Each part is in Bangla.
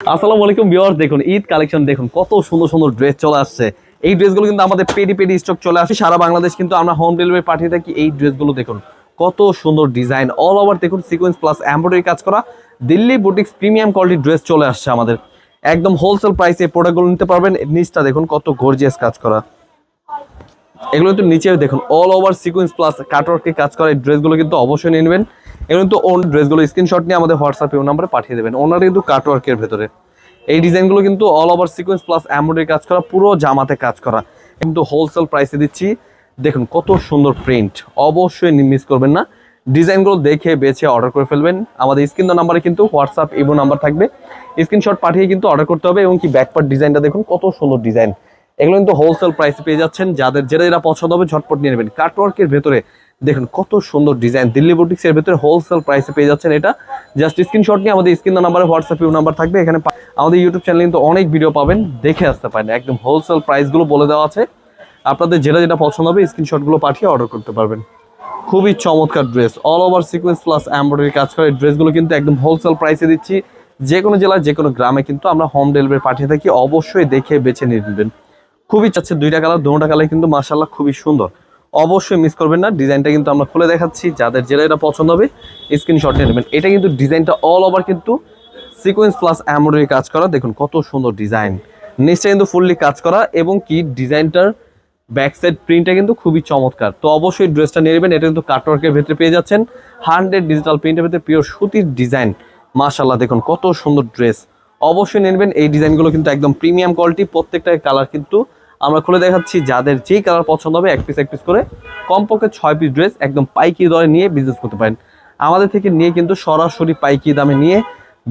আসসালামু আলাইকুম ভিউয়ার্স, দেখুন, ঈদ কালেকশন, দেখুন, কত সুন্দর সুন্দর ড্রেস চলে আসছে। এই ড্রেসগুলো কিন্তু আমাদের পেডি পেডি স্টক চলে আসে সারা বাংলাদেশ কিন্তু আমরা হোম ডেলিভারি পাঠিয়ে থাকি এই ড্রেসগুলো দেখুন, কত সুন্দর ডিজাইন অল ওভার দেখুন সিকোয়েন্স প্লাস এমব্রয়ডারি কাজ করা। দিল্লি বুটিক্স প্রিমিয়াম কোয়ালিটির ড্রেস চলে আসছে আমাদের। একদম হোলসেল প্রাইসে প্রোডাক্টগুলো নিতে পারবেন। নিচটা দেখুন, কত গর্জিয়াস কাজ করা। এগুলো কিন্তু নিচে দেখুন অল ওভার সিকোয়েন্স প্লাস কাটওয়ার্কে কাজ করা এই ড্রেসগুলো কিন্তু অবশ্যই নিয়ে নেবেন। এগুলো কিন্তু ওন ড্রেসগুলো স্ক্রিনশট নিয়ে আমাদের হোয়াটসঅ্যাপে ও নাম্বারে পাঠিয়ে দেবেন। ওনার কিন্তু কাটওয়ার্কের ভেতরে। এই ডিজাইনগুলো কিন্তু all over sequence plus embroidery কাজ করা, পুরো জামাতে কাজ করা। কিন্তু হোলসেল প্রাইসে দিচ্ছি, দেখুন কত সুন্দর প্রিন্ট অবশ্যই মিস করবেন না। ডিজাইনগুলো দেখে বেছে অর্ডার করে ফেলবেন। আমাদের স্ক্রিন নাম্বারে কিন্তু হোয়াটসঅ্যাপ ইভো নাম্বার থাকবে। স্ক্রিনশট পাঠিয়ে কিন্তু অর্ডার করতে হবে এবং কি ব্যাকপার্ট ডিজাইনটা দেখুন, কত সুন্দর ডিজাইন এগুলো কিন্তু হোলসেল প্রাইসে পেয়ে যাচ্ছেন। যাদের যেটা যেটা পছন্দ হবে ঝটপট নিয়ে নেবেন। কাটওয়ার্কের ভেতরে দেখুন, কত সুন্দর ডিজাইন দিল্লি বুটিক্সের ভেতরে হোলসেল প্রাইসে পেয়ে যাচ্ছেন এটা। জাস্ট স্ক্রিনশট নিয়ে আমাদের স্ক্রিন নাম্বারে হোয়াটসঅ্যাপ ইউ নাম্বার থাকবে। এখানে আমাদের ইউটিউব চ্যানেলে কিন্তু অনেক ভিডিও পাবেন। দেখে আসতে পারেন। একদম হোলসেল প্রাইসগুলো বলে দেওয়া আছে। আপনাদের যেটা যেটা পছন্দ হবে স্ক্রিনশটগুলো পাঠিয়ে অর্ডার করতে পারবেন। খুবই চমৎকার dress all over sequence plus embroidery কাজ করে। ড্রেসগুলো কিন্তু একদম হোলসেল প্রাইসে দিচ্ছি। যে কোনো জেলায় যে কোনো গ্রামে কিন্তু আমরা হোম ডেলিভারি পাঠিয়ে থাকি। অবশ্যই দেখে, বেছে নিয়ে নেবেন। খুবই চাচ্ছে দুইটা কালার, দুটা কালার কিন্তু মাসাল্লাহ খুবই সুন্দর। অবশ্যই মিস করবেন না, ডিজাইনটা কিন্তু আমরা খুলে দেখাচ্ছি, যাদের যেটা এটা পছন্দ হবে স্ক্রিনশট নিয়ে নেবেন। এটা কিন্তু ডিজাইনটা অল ওভার কিন্তু সিকোয়েন্স প্লাস এমব্রয়ডারি কাজ করা, দেখুন কত সুন্দর ডিজাইন। নিচটা কিন্তু ফুললি কাজ করা, এবং কি ডিজাইনটার ব্যাক সাইড প্রিন্টটা কিন্তু খুবই চমৎকার। তো অবশ্যই ড্রেসটা নিয়ে নেবেন, এটা কিন্তু কাটওয়ার্কের ভেতরে পেয়ে যাচ্ছেন। হান্ড্রেড ডিজিটাল প্রিন্টের ভেতরে পিওর সুতির ডিজাইন। মাশাল্লাহ দেখুন কত সুন্দর ড্রেস অবশ্যই নেবেন, এই ডিজাইনগুলো কিন্তু একদম প্রিমিয়াম কোয়ালিটি প্রত্যেকটা কালার কিন্তু আমরা খুলে দেখাচ্ছি যাদের যেই কালার পছন্দ হবে, এক পিস এক পিস করে। কমপক্ষে ছয় পিস ড্রেস একদম পাইকি দরে নিয়ে বিজনেস করতে পারেন। আমাদের থেকে নিয়ে কিন্তু সরাসরি পাইকি দামে নিয়ে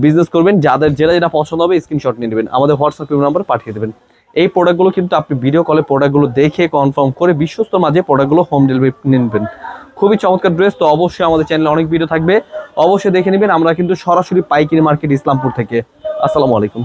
বিজনেস করবেন। যাদের যেটা যেটা পছন্দ হবে স্ক্রিনশট নিয়ে নেবেন। আমাদের হোয়াটসঅ্যাপ নাম্বার পাঠিয়ে দেবেন। এই প্রোডাক্টগুলো কিন্তু আপনি ভিডিও কলে প্রোডাক্টগুলো দেখে কনফার্ম করে বিশ্বস্ত মাঝে প্রোডাক্টগুলো হোম ডেলিভারি নেবেন। খুবই চমৎকার ড্রেস তো অবশ্যই আমাদের চ্যানেলে অনেক ভিডিও থাকবে। অবশ্যই দেখে নেবেন। আমরা কিন্তু সরাসরি পাইকারি মার্কেট ইসলামপুর থেকে। আসসালামু আলাইকুম।